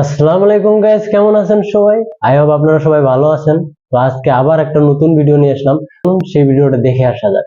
আসসালামু আলাইকুম গাইস কেমন আছেন সবাই? আই হোপ আপনারা সবাই ভালো আছেন। তো আজকে আবার একটা নতুন ভিডিও নিয়ে আসলাম। সেই ভিডিওটা দেখে আসা যাক।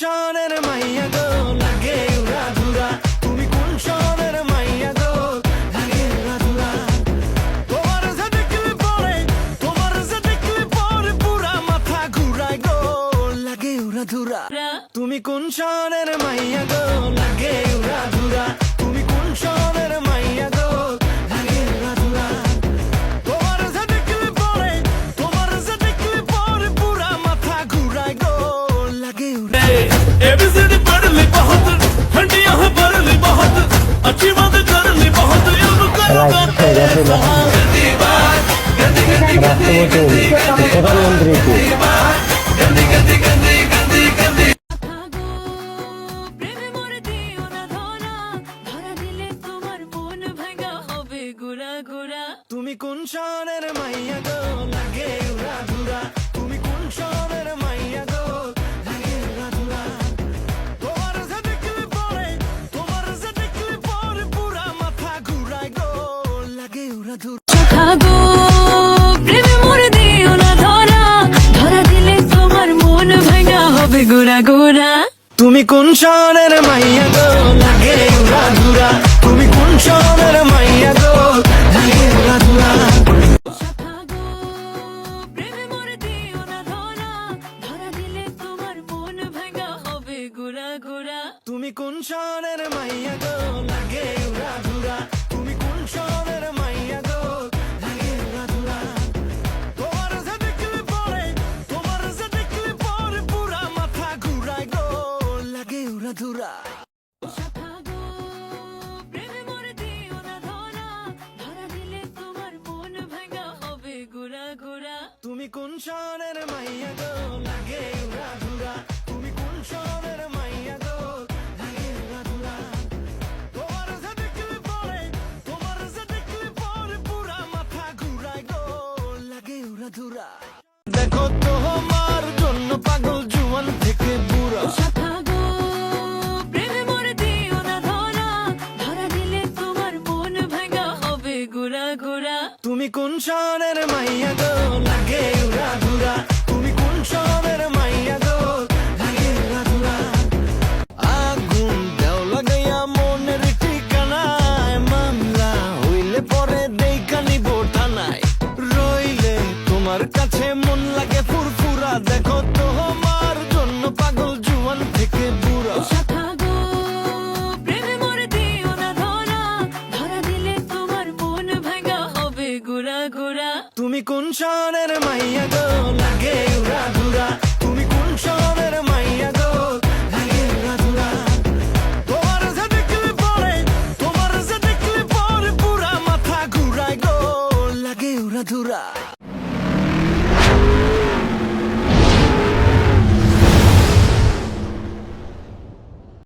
টেনশনের মাইয়া রাষ্ট্রপতি প্রধানমন্ত্রীকে তুমি কোন শহরের মাইয়া গো? গো প্রেমে মোর দিও না ধরা। ধরা দিলে তোমার মন ভাঙা হবে গোড়া গোরা তুমি কোন শহরের মাইয়া গো? লাগে উড়া ধুরা। তুমি কোন শহরের মাইয়া গো? লাগে উড়া ধুরা। তুমি কোন শহরের মাইয়া গো? লাগে উড়া তুমি কোন শহরের 다. মাইয়া গো তুমি কোন শহরের মাইয়া গো, লাগে উড়া ধুরা। মনের ঠিকানায়, মামলা হইলে পরে দেইকা নিব থানায়। রইলে তোমার কাছে মন লাগে উড়াধুরা